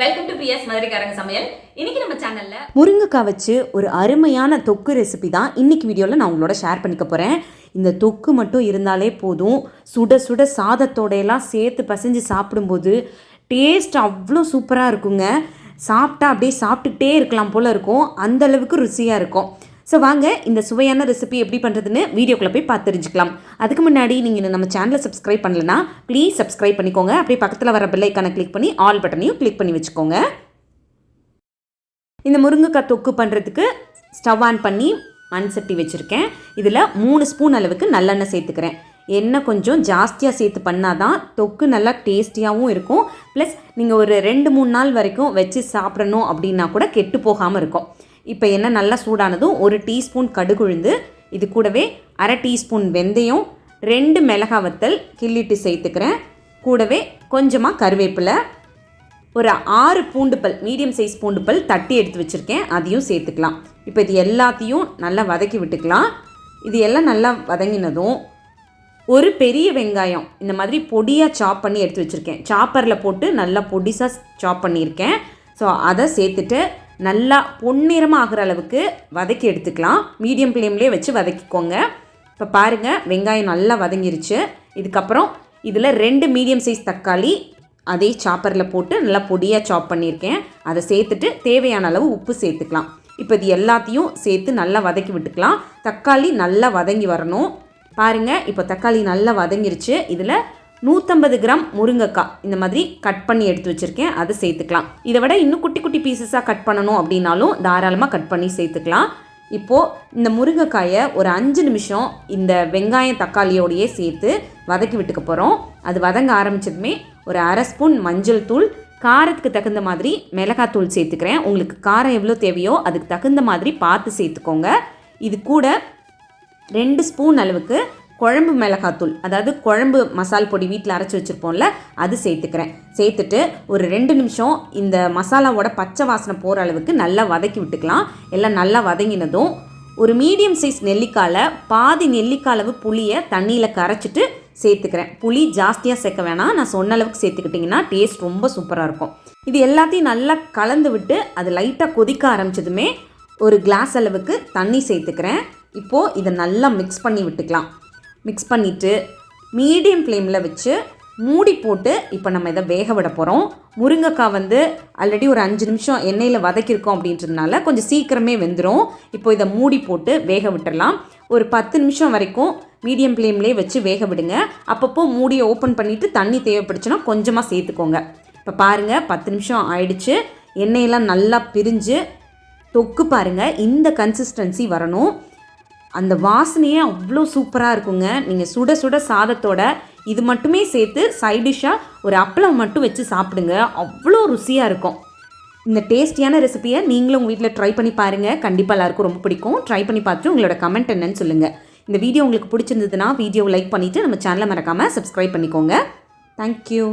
Welcome to PS மதுரைக்காரங்க சமையல். இன்னைக்கு நம்ம சேனல்ல முருங்கைக்காய் வச்சு ஒரு அருமையான தொக்கு ரெசிபி தான் இன்னைக்கு வீடியோவில் நான் உங்களோட ஷேர் பண்ணிக்க போகிறேன் இந்த தொக்கு மட்டும் இருந்தாலே போதும். சுட சுட சாதத்தோடையெல்லாம் சேர்த்து பசைஞ்சு சாப்பிடும்போது டேஸ்ட் அவ்வளோ சூப்பராக இருக்குங்க. சாப்பிட்டா அப்படியே சாப்பிட்டுக்கிட்டே இருக்கலாம் போல் இருக்கும். அந்த அளவுக்கு ருசியாக இருக்கும். ஸோ வாங்க இந்த சுவையான ரெசிபி எப்படி பண்ணுறதுன்னு வீடியோக்குள்ளே போய் பார்த்து தெரிஞ்சுக்கலாம். அதுக்கு முன்னாடி நீங்கள் நம்ம சேனலை சப்ஸ்கிரைப் பண்ணலனா ப்ளீஸ் சப்ஸ்கிரைப் பண்ணிக்கோங்க. அப்படியே பக்கத்தில் வர பில்லைக்கான கிளிக் பண்ணி ஆல் பட்டனையும் கிளிக் பண்ணி வச்சுக்கோங்க. இந்த முருங்கைக்காய் தொக்கு பண்ணுறதுக்கு ஸ்டவ் ஆன் பண்ணி மண் சட்டி வச்சுருக்கேன். இதில் மூணு ஸ்பூன் அளவுக்கு நல்லெண்ணெய் சேர்த்துக்கிறேன். எண்ணெய் கொஞ்சம் ஜாஸ்தியாக சேர்த்து பண்ணால் தான் தொக்கு நல்லா டேஸ்டியாகவும் இருக்கும். ப்ளஸ் நீங்கள் ஒரு ரெண்டு மூணு நாள் வரைக்கும் வச்சு சாப்பிடணும் அப்படின்னா கூட கெட்டு போகாமல் இருக்கும். இப்போ என்ன நல்லா சூடானதும் ஒரு டீஸ்பூன் கடுகுழுந்து இது கூடவே அரை டீஸ்பூன் வெந்தயம் ரெண்டு மிளகா வத்தல் கிள்ளிட்டு சேர்த்துக்கிறேன். கூடவே கொஞ்சமாக கருவேப்பிலை ஒரு ஆறு பூண்டு பல் மீடியம் சைஸ் பூண்டு பல் தட்டி எடுத்து வச்சுருக்கேன். அதையும் சேர்த்துக்கலாம். இப்போ இது எல்லாத்தையும் நல்லா வதக்கி விட்டுக்கலாம். இது எல்லாம் நல்லா வதங்கினதும் ஒரு பெரிய வெங்காயம் இந்த மாதிரி பொடியாக சாப் பண்ணி எடுத்து வச்சுருக்கேன். சாப்பரில் போட்டு நல்லா பொடிசாக சாப் பண்ணியிருக்கேன். ஸோ அதை சேர்த்துட்டு நல்லா பொன்னிறமாக ஆகிற அளவுக்கு வதக்கி எடுத்துக்கலாம். மீடியம் ஃப்ளேம்லேயே வச்சு வதக்கிக்கோங்க. இப்போ பாருங்கள் வெங்காயம் நல்லா வதங்கிருச்சு. இதுக்கப்புறம் இதில் ரெண்டு மீடியம் சைஸ் தக்காளி அதே சாப்பரில் போட்டு நல்லா பொடியாக சாப் பண்ணியிருக்கேன் அதை சேர்த்துட்டு தேவையான அளவு உப்பு சேர்த்துக்கலாம். இப்போ இது எல்லாத்தையும் சேர்த்து நல்லா வதக்கி விட்டுக்கலாம். தக்காளி நல்லா வதங்கி வரணும். பாருங்கள் இப்போ தக்காளி நல்லா வதங்கிருச்சு. இதில் நூற்றம்பது கிராம் முருங்கைக்காய். இந்த மாதிரி கட் பண்ணி எடுத்து வச்சுருக்கேன். அதை சேர்த்துக்கலாம். இதை விட இன்னும் குட்டி குட்டி பீசஸாக கட் பண்ணணும் அப்படின்னாலும் தாராளமாக கட் பண்ணி சேர்த்துக்கலாம். இப்போது இந்த முருங்கைக்காயை ஒரு அஞ்சு நிமிஷம் இந்த வெங்காயம் தக்காளியோடையே சேர்த்து வதக்கி விட்டுக்க போகிறோம் அது வதங்க ஆரம்பிச்சதுமே ஒரு அரை ஸ்பூன் மஞ்சள் தூள் காரத்துக்கு தகுந்த மாதிரி மிளகாத்தூள் சேர்த்துக்கிறேன். உங்களுக்கு காரம் எவ்வளோ தேவையோ அதுக்கு தகுந்த மாதிரி பார்த்து சேர்த்துக்கோங்க. இது கூட ரெண்டு ஸ்பூன் அளவுக்கு குழம்பு மிளகாத்தூள் அதாவது குழம்பு மசால் பொடி வீட்டில் அரைச்சி வச்சுருப்போம்ல அது சேர்த்துக்கிறேன். சேர்த்துட்டு ஒரு ரெண்டு நிமிஷம் இந்த மசாலாவோட பச்சை வாசனை போகிற அளவுக்கு நல்லா வதக்கி விட்டுக்கலாம். எல்லாம் நல்லா வதங்கினதும் ஒரு மீடியம் சைஸ் நெல்லிக்காயில் பாதி நெல்லிக்காய் அளவு புளியை தண்ணியில் கரைச்சிட்டு சேர்த்துக்கிறேன். புளி ஜாஸ்தியாக சேர்க்க வேணாம். நான் சொன்ன அளவுக்கு சேர்த்துக்கிட்டிங்கன்னா டேஸ்ட் ரொம்ப சூப்பராக இருக்கும். இது எல்லாத்தையும் நல்லா கலந்து விட்டு அது லைட்டாக கொதிக்க ஆரம்பிச்சதுமே ஒரு கிளாஸ் அளவுக்கு தண்ணி சேர்த்துக்கிறேன். இப்போது இதை நல்லா மிக்ஸ் பண்ணி விட்டுக்கலாம். மிக்ஸ் பண்ணிவிட்டு மீடியம் ஃப்ளேமில் வச்சு மூடி போட்டு இப்போ நம்ம இதை வேக விட போகிறோம் முருங்கைக்காய் வந்து ஆல்ரெடி ஒரு அஞ்சு நிமிஷம் எண்ணெயில் வதக்கியிருக்கோம் அப்படின்றதுனால கொஞ்சம் சீக்கிரமே வெந்துடும் இப்போ இதை மூடி போட்டு வேக விட்டுடலாம் ஒரு பத்து நிமிஷம் வரைக்கும் மீடியம் ஃப்ளேம்லேயே வச்சு வேக விடுங்க. அப்பப்போ மூடியை ஓப்பன் பண்ணிவிட்டு தண்ணி தேவைப்படுச்சுன்னா கொஞ்சமாக சேர்த்துக்கோங்க. இப்போ பாருங்கள் பத்து நிமிஷம் ஆயிடுச்சு. எண்ணெயெல்லாம் நல்லா பிரிஞ்சு தொக்கு பாருங்கள் இந்த கன்சிஸ்டன்சி வரணும். அந்த வாசனையே அவ்வளோ சூப்பராக இருக்குங்க. நீங்கள் சுட சுட சாதத்தோட இது மட்டுமே சேர்த்து சைடிஷ்ஷாக ஒரு அப்பளம் மட்டும் வச்சு சாப்பிடுங்க. அவ்வளோ ருசியாக இருக்கும். இந்த டேஸ்டியான ரெசிபியை நீங்களும் உங்கள் வீட்டில் ட்ரை பண்ணி பாருங்கள் கண்டிப்பாக எல்லாருக்கும் ரொம்ப பிடிக்கும். ட்ரை பண்ணி பார்த்துட்டு உங்களோட கமெண்ட் என்னன்னு சொல்லுங்கள் இந்த வீடியோ உங்களுக்கு பிடிச்சிருந்ததுன்னா வீடியோவை லைக் பண்ணிவிட்டு நம்ம சேனலை மறக்காமல் சப்ஸ்கிரைப் பண்ணிக்கோங்க. தேங்க்யூ